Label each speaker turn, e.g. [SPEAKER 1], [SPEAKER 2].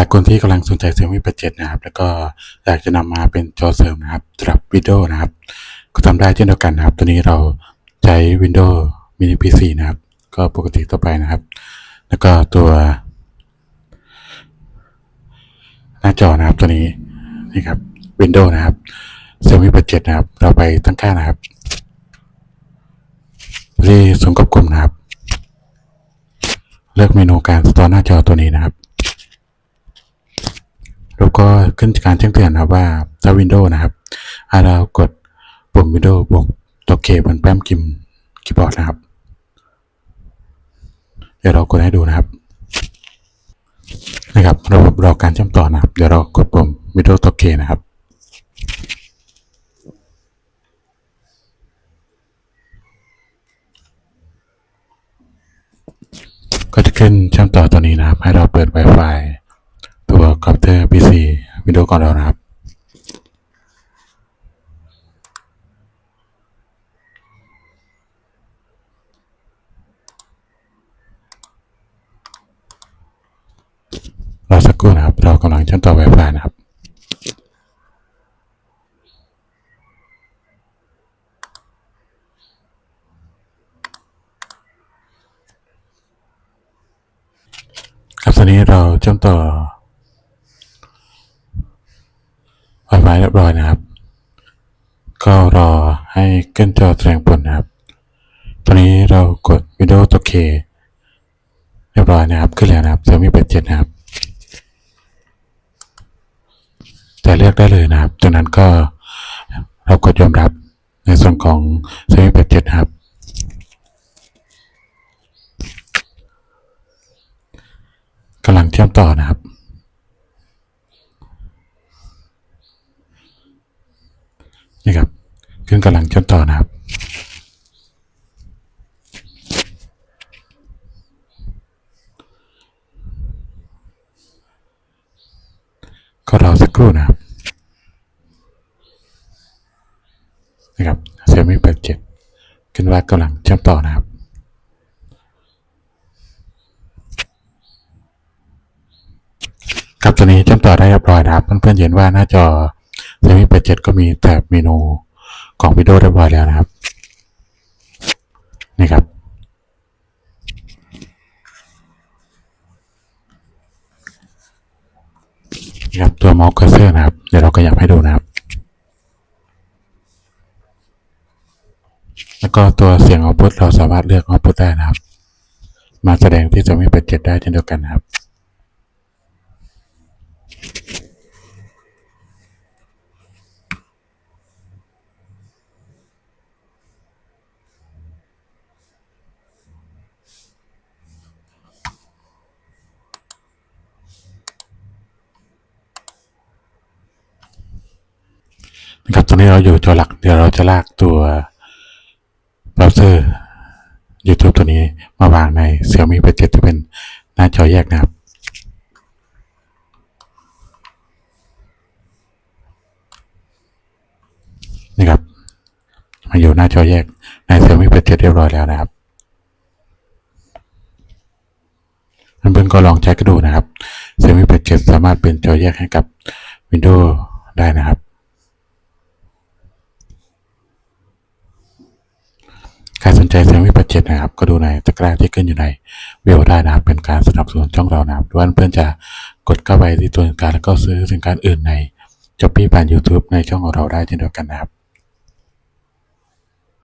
[SPEAKER 1] ลายคนที่กำลังสนใจ Xiaomi 8 7นะครับ แล้วก็อยากจะนำมาเป็นจอเสริมนะครับสำหรับ Windows นะครับ ก็ทำได้เช่นเดียวกันนะครับ ตัวนี้เราใช้ Windows Mini PC นะครับ ก็ปกติทั่วไปนะครับ แล้วก็ตัว หน้าจอนะครับตัวนี้นี่ครับ Windows นะครับ Xiaomi 8 7นะครับ เราไปตั้งค่านะครับที่สูงกับกลุ่มนะครับ เลือกเมนูการสตอร์หน้าจอตัวนี้นะครับ แล้วก็ขึ้นการแจ้งเตือนนะครับว่าถ้า Windows นะครับให้เรากดปุ่ม Windows บวกตัวเคบนแป้มกิมคีย์บอร์ดนะครับ เดี๋ยวเรากดให้ดูนะครับนะครับระบบรอการเชื่อมต่อนะครับ เดี๋ยวเรากดปุ่ม Windows ตัวเคนะครับก็จะขึ้นเชื่อมต่อตัวนี้นะครับ ให้เราเปิด Wi-Fi ตัวคอมพิวเตอร์ PC Windows ของเรานะครับรอสักครู่นะครับ เรากำลังเชื่อมต่อ Wi-Fi นะครับครับตอนนี้เราเชื่อมต่อ Wi-Fi เรียบร้อยนะครับ ก็รอให้ขึ้นจอแสดงผลนะครับ ตอนนี้เรากด Windows ตัว K เรียบร้อยนะครับขึ้นแล้วนะครับ Xiaomi 8 7นะครับ จะเลือกได้เลยนะครับ จากนั้นก็เรากดยอมรับในส่วนของ Xiaomi 8 7นะครับ กำลังเชื่อมต่อนะครับ นี่ครับ ขึ้นกำลังเชื่อมต่อนะครับก็รอสักครู่นะครับนะครับเซมิแปดเจ็ดขึ้นว่ากำลังเชื่อมต่อนะครับครับตัวนี้เชื่อมต่อได้เรียบร้อยนะครับ เพื่อนๆเห็นว่าหน้าจอเซมิแปดเจ็ดก็มีแถบเมนู ของวิดีโอเรียบร้อยแล้วนะครับ นี่ครับ นี่ครับ ตัวเมาส์เคอร์เซอร์นะครับ เดี๋ยวเราขยับให้ดูนะครับ แล้วก็ตัวเสียงเอาพุทเราสามารถเลือกเอาพุทได้นะครับ มาแสดงที่จะไม่เป็นเจ็ดได้เช่นเดียวกันนะครับ นะครับตอนนี้เราอยู่จอหลักเดี๋ยวเราจะลากตัวเบราว์เซอร์ YouTube ตัวนี้มาวางใน Xiaomi 8 7ที่เป็นหน้าจอแยกนะครับนี่ครับมาอยู่หน้าจอแยกใน Xiaomi 8 7เรียบร้อยแล้วนะครับเพื่อนๆก็ลองใช้กันดูนะครับ Xiaomi 8 7สามารถเป็นจอแยกให้กับ Windows ได้นะครับ ใครสนใจ Xiaomi 8 7นะครับ ก็ดูในตะกร้าที่ขึ้นอยู่ในวิวได้นะครับ เป็นการสนับสนุนช่องเรานะครับหรือว่าเพื่อนจะกดเข้าไปที่ตัวสินค้าแล้วก็ซื้อสินค้าอื่นในจอปปี้ผ่าน YouTube ในช่องของเราได้เช่นเดียวกันนะครับ